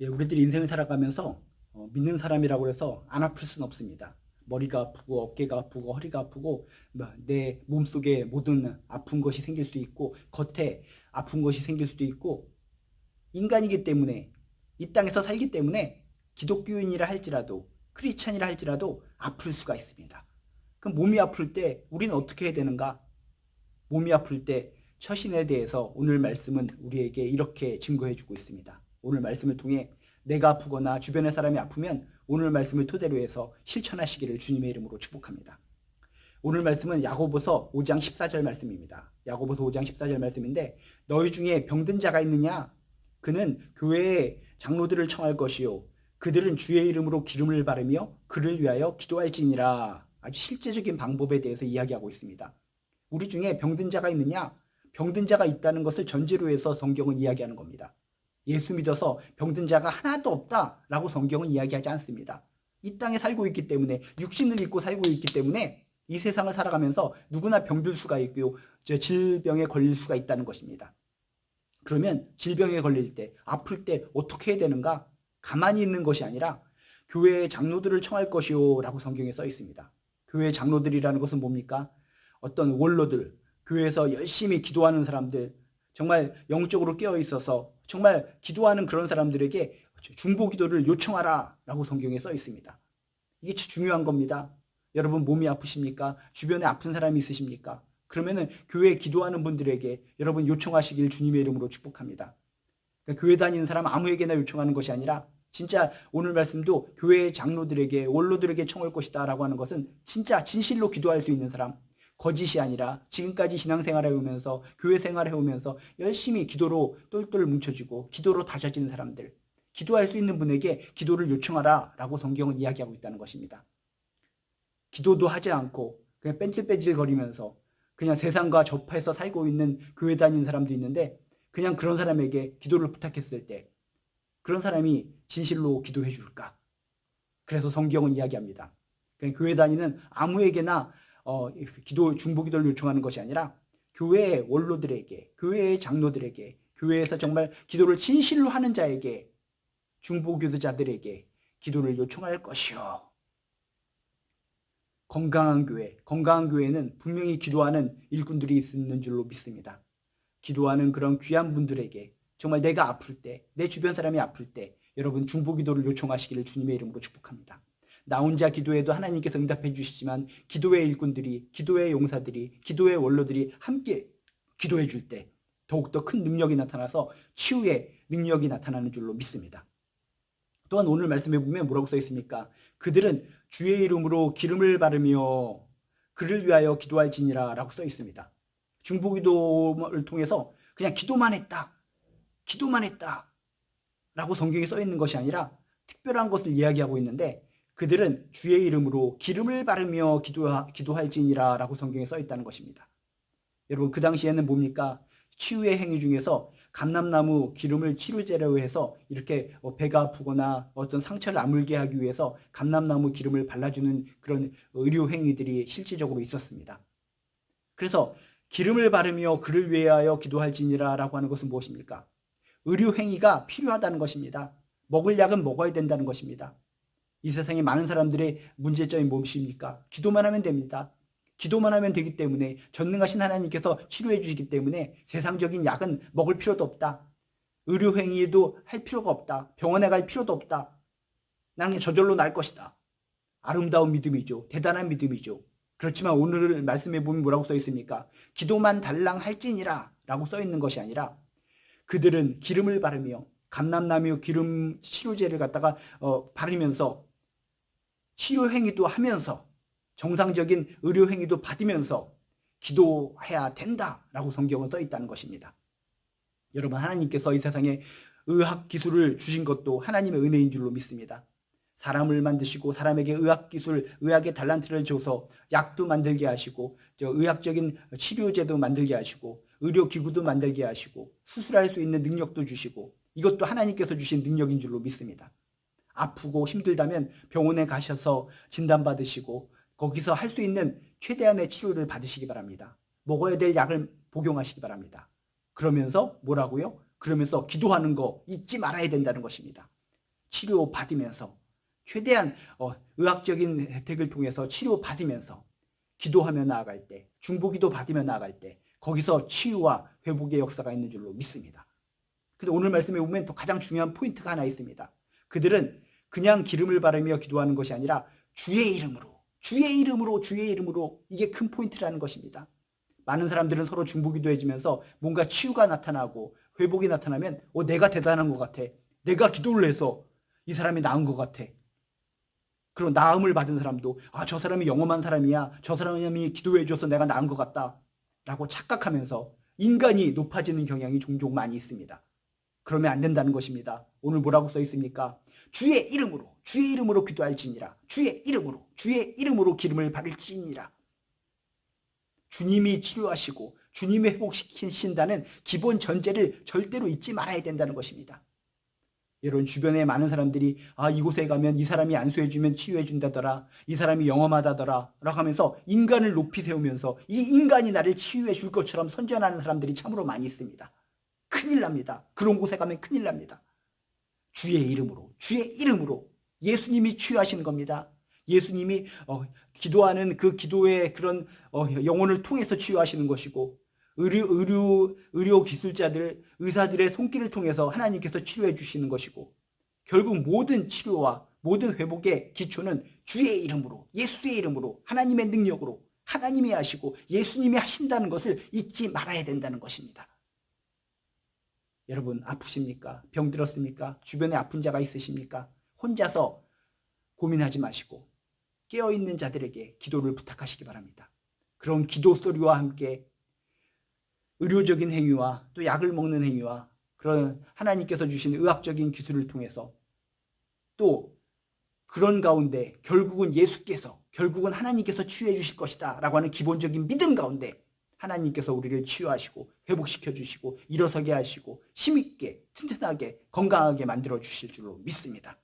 예, 우리들이 인생을 살아가면서 어, 믿는 사람이라고 해서 안 아플 수는 없습니다. 머리가 아프고 어깨가 아프고 허리가 아프고 뭐, 내 몸속에 모든 아픈 것이 생길 수 있고 겉에 아픈 것이 생길 수도 있고 인간이기 때문에 이 땅에서 살기 때문에 기독교인이라 할지라도 크리스찬이라 할지라도 아플 수가 있습니다. 그럼 몸이 아플 때 우리는 어떻게 해야 되는가? 몸이 아플 때 처신에 대해서 오늘 말씀은 우리에게 이렇게 증거해 주고 있습니다. 오늘 말씀을 통해 내가 아프거나 주변의 사람이 아프면 오늘 말씀을 토대로 해서 실천하시기를 주님의 이름으로 축복합니다. 오늘 말씀은 야고보서 5장 14절 말씀입니다. 야고보서 5장 14절 말씀인데 너희 중에 병든 자가 있느냐? 그는 교회의 장로들을 청할 것이요 그들은 주의 이름으로 기름을 바르며 그를 위하여 기도할지니라. 아주 실제적인 방법에 대해서 이야기하고 있습니다. 우리 중에 병든 자가 있느냐? 병든 자가 있다는 것을 전제로 해서 성경은 이야기하는 겁니다. 예수 믿어서 병든 자가 하나도 없다라고 성경은 이야기하지 않습니다. 이 땅에 살고 있기 때문에 육신을 입고 살고 있기 때문에 이 세상을 살아가면서 누구나 병들 수가 있고요. 저 질병에 걸릴 수가 있다는 것입니다. 그러면 질병에 걸릴 때, 아플 때 어떻게 해야 되는가? 가만히 있는 것이 아니라 교회의 장로들을 청할 것이요 라고 성경에 써 있습니다. 교회 장로들이라는 것은 뭡니까? 어떤 원로들, 교회에서 열심히 기도하는 사람들, 정말 영적으로 깨어 있어서 정말 기도하는 그런 사람들에게 중보 기도를 요청하라 라고 성경에 써 있습니다. 이게 중요한 겁니다. 여러분 몸이 아프십니까? 주변에 아픈 사람이 있으십니까? 그러면은 교회에 기도하는 분들에게 여러분 요청하시길 주님의 이름으로 축복합니다. 그러니까 교회 다니는 사람 아무에게나 요청하는 것이 아니라 진짜 오늘 말씀도 교회 장로들에게 원로들에게 청할 것이다 라고 하는 것은 진짜 진실로 기도할 수 있는 사람 거짓이 아니라 지금까지 신앙생활 해오면서 교회 생활 해오면서 열심히 기도로 똘똘 뭉쳐지고 기도로 다져지는 사람들 기도할 수 있는 분에게 기도를 요청하라 라고 성경은 이야기하고 있다는 것입니다. 기도도 하지 않고 그냥 뺀질뺀질 거리면서 그냥 세상과 접해서 살고 있는 교회 다니는 사람도 있는데 그냥 그런 사람에게 기도를 부탁했을 때 그런 사람이 진실로 기도해 줄까? 그래서 성경은 이야기합니다. 그냥 교회 다니는 아무에게나 어, 기도 중보 기도를 요청하는 것이 아니라 교회의 원로들에게, 교회의 장로들에게, 교회에서 정말 기도를 진실로 하는 자에게, 중보 기도자들에게 기도를 요청할 것이요. 건강한 교회, 건강한 교회는 분명히 기도하는 일꾼들이 있는 줄로 믿습니다. 기도하는 그런 귀한 분들에게 정말 내가 아플 때, 내 주변 사람이 아플 때 여러분 중보 기도를 요청하시기를 주님의 이름으로 축복합니다. 나 혼자 기도해도 하나님께서 응답해 주시지만 기도의 일꾼들이, 기도의 용사들이, 기도의 원로들이 함께 기도해 줄 때 더욱더 큰 능력이 나타나서 치유의 능력이 나타나는 줄로 믿습니다. 또한 오늘 말씀해 보면 뭐라고 써 있습니까? 그들은 주의 이름으로 기름을 바르며 그를 위하여 기도할지니라 라고 써 있습니다. 중보기도를 통해서 그냥 기도만 했다. 기도만 했다. 라고 성경에 써 있는 것이 아니라 특별한 것을 이야기하고 있는데 그들은 주의 이름으로 기름을 바르며 기도하, 기도할지니라 라고 성경에 써 있다는 것입니다. 여러분 그 당시에는 뭡니까? 치유의 행위 중에서 감람나무 기름을 치료제로 해서 이렇게 어, 배가 아프거나 어떤 상처를 아물게 하기 위해서 감람나무 기름을 발라주는 그런 의료 행위들이 실질적으로 있었습니다. 그래서 기름을 바르며 그를 위하여 기도할지니라 라고 하는 것은 무엇입니까? 의료 행위가 필요하다는 것입니다. 먹을 약은 먹어야 된다는 것입니다. 이 세상에 많은 사람들의 문제점이 무엇입니까? 기도만 하면 됩니다. 기도만 하면 되기 때문에 전능하신 하나님께서 치료해 주시기 때문에 세상적인 약은 먹을 필요도 없다. 의료 행위도 할 필요가 없다. 병원에 갈 필요도 없다. 나는 저절로 날 것이다. 아름다운 믿음이죠. 대단한 믿음이죠. 그렇지만 오늘 말씀해 보면 뭐라고 써 있습니까? 기도만 달랑 할지니라 라고 써 있는 것이 아니라 그들은 기름을 바르며 감남나무 기름 치료제를 갖다가 어, 바르면서 치료 행위도 하면서 정상적인 의료 행위도 받으면서 기도해야 된다라고 성경은 써 있다는 것입니다. 여러분 하나님께서 이 세상에 의학 기술을 주신 것도 하나님의 은혜인 줄로 믿습니다. 사람을 만드시고 사람에게 의학 기술, 의학의 달란트를 줘서 약도 만들게 하시고 저 의학적인 치료제도 만들게 하시고 의료 기구도 만들게 하시고 수술할 수 있는 능력도 주시고 이것도 하나님께서 주신 능력인 줄로 믿습니다. 아프고 힘들다면 병원에 가셔서 진단받으시고 거기서 할 수 있는 최대한의 치료를 받으시기 바랍니다. 먹어야 될 약을 복용하시기 바랍니다. 그러면서 뭐라고요? 그러면서 기도하는 거 잊지 말아야 된다는 것입니다. 치료 받으면서 최대한 어, 의학적인 혜택을 통해서 치료 받으면서 기도하며 나아갈 때 중보기도 받으며 나아갈 때 거기서 치유와 회복의 역사가 있는 줄로 믿습니다. 근데 오늘 말씀에 보면 또 가장 중요한 포인트가 하나 있습니다. 그들은 그냥 기름을 바르며 기도하는 것이 아니라 주의 이름으로 주의 이름으로 주의 이름으로 이게 큰 포인트라는 것입니다. 많은 사람들은 서로 중보기도 해주면서 뭔가 치유가 나타나고 회복이 나타나면 어 내가 대단한 것 같아. 내가 기도를 해서 이 사람이 나은 것 같아. 그런 나음을 받은 사람도 아 저 사람이 영험한 사람이야. 저 사람이 기도해줘서 내가 나은 것 같다. 라고 착각하면서 인간이 높아지는 경향이 종종 많이 있습니다. 그러면 안 된다는 것입니다. 오늘 뭐라고 써 있습니까? 주의 이름으로 주의 이름으로 기도할지니라. 주의 이름으로 주의 이름으로 기름을 바를지니라. 주님이 치료하시고 주님이 회복시키신다는 기본 전제를 절대로 잊지 말아야 된다는 것입니다. 여러분 주변에 많은 사람들이 아 이곳에 가면 이 사람이 안수해주면 치유해준다더라 이 사람이 영험하다더라 라고 하면서 인간을 높이 세우면서 이 인간이 나를 치유해 줄 것처럼 선전하는 사람들이 참으로 많이 있습니다. 큰일 납니다. 그런 곳에 가면 큰일 납니다. 주의 이름으로 주의 이름으로 예수님이 치유하시는 겁니다. 예수님이 어, 기도하는 그 기도의 그런 어, 영혼을 통해서 치유하시는 것이고 의료, 의료, 의료 기술자들, 의사들의 손길을 통해서 하나님께서 치료해 주시는 것이고 결국 모든 치료와 모든 회복의 기초는 주의 이름으로 예수의 이름으로 하나님의 능력으로 하나님이 하시고 예수님이 하신다는 것을 잊지 말아야 된다는 것입니다. 여러분 아프십니까? 병들었습니까? 주변에 아픈 자가 있으십니까? 혼자서 고민하지 마시고 깨어있는 자들에게 기도를 부탁하시기 바랍니다. 그런 기도 소리와 함께 의료적인 행위와 또 약을 먹는 행위와 그런 하나님께서 주신 의학적인 기술을 통해서 또 그런 가운데 결국은 예수께서 결국은 하나님께서 치유해 주실 것이다 라고 하는 기본적인 믿음 가운데 하나님께서 우리를 치유하시고 회복시켜 주시고 일어서게 하시고 힘있게 튼튼하게 건강하게 만들어 주실 줄로 믿습니다.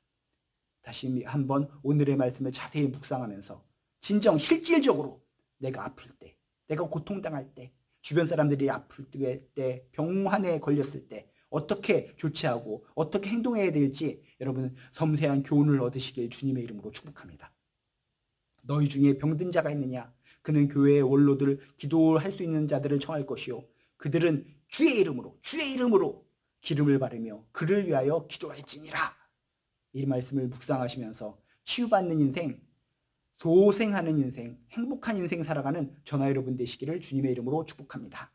다시 한번 오늘의 말씀을 자세히 묵상하면서 진정 실질적으로 내가 아플 때 내가 고통당할 때 주변 사람들이 아플 때, 병환에 걸렸을 때 어떻게 조치하고 어떻게 행동해야 될지 여러분 섬세한 교훈을 얻으시길 주님의 이름으로 축복합니다. 너희 중에 병든 자가 있느냐? 그는 교회의 원로들 기도할 수 있는 자들을 청할 것이요. 그들은 주의 이름으로 주의 이름으로 기름을 바르며 그를 위하여 기도할지니라. 이 말씀을 묵상하시면서 치유받는 인생, 소생하는 인생, 행복한 인생 살아가는 전화 여러분 되시기를 주님의 이름으로 축복합니다.